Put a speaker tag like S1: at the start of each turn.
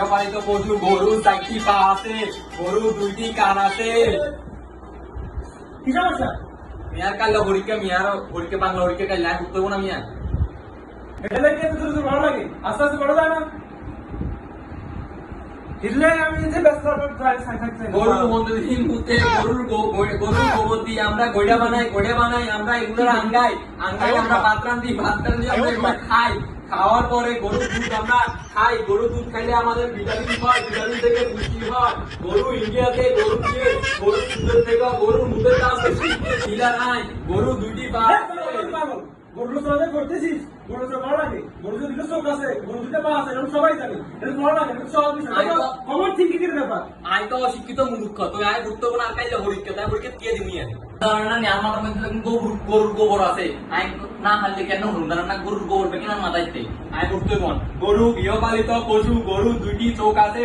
S1: গৃহপালিত পশু গরু চারটি পা আছে গরু দুইটি কান আছে।
S2: কি সমস্যা
S1: মিয়ার কাল হরিকে মিয়ার হরিকে বাংলা হরিকে কাল লাইন উঠতে না মিয়া
S2: এটা দেখে তো তোর ভালো লাগে? আস্তে আস্তে বড় যায় না?
S1: দিয়ে আমরা গড়িয়া বানাই গড়িয়া বানাই আমরা এগুলোর আঙ্গাই আঙ্গাই আমরা ভাত রান্ধি ভাত রান্ধি আমরা খাই। খাওয়ার পরে গরুর দুধ আমরা খাই। গরুর দুধ খাইলে আমাদের ভিটামিন হয়, ভিটামিন থেকে পুষ্টি হয়। গরু ইন্ডিয়াতে গরু দিয়ে গরুর দুধের থেকে গরুর মুখের দাম বেশি। শিলা নাই, গরু দুইটি পা
S2: গরু তো করতেছিস। গরু তো ভালো দুটো চোখ আছে পা আছে এরকম সবাই জানি। এটা ভালো লাগে এটা সহজ বিষয় কমন থিঙ্কিং এর ব্যাপার।
S1: আই তো অশিক্ষিত মূর্খ তো আর কাইলে হরিকে তাই হরিকে দিয়ে মধ্যে গরুর গরুর গোবর আছে। আই না হারলে কেন গরুর গোবর বেকে না মাথাইতে আয় ঘুরতে মন গরু গৃহপালিত পশু গরু দুইটি চোখ আছে।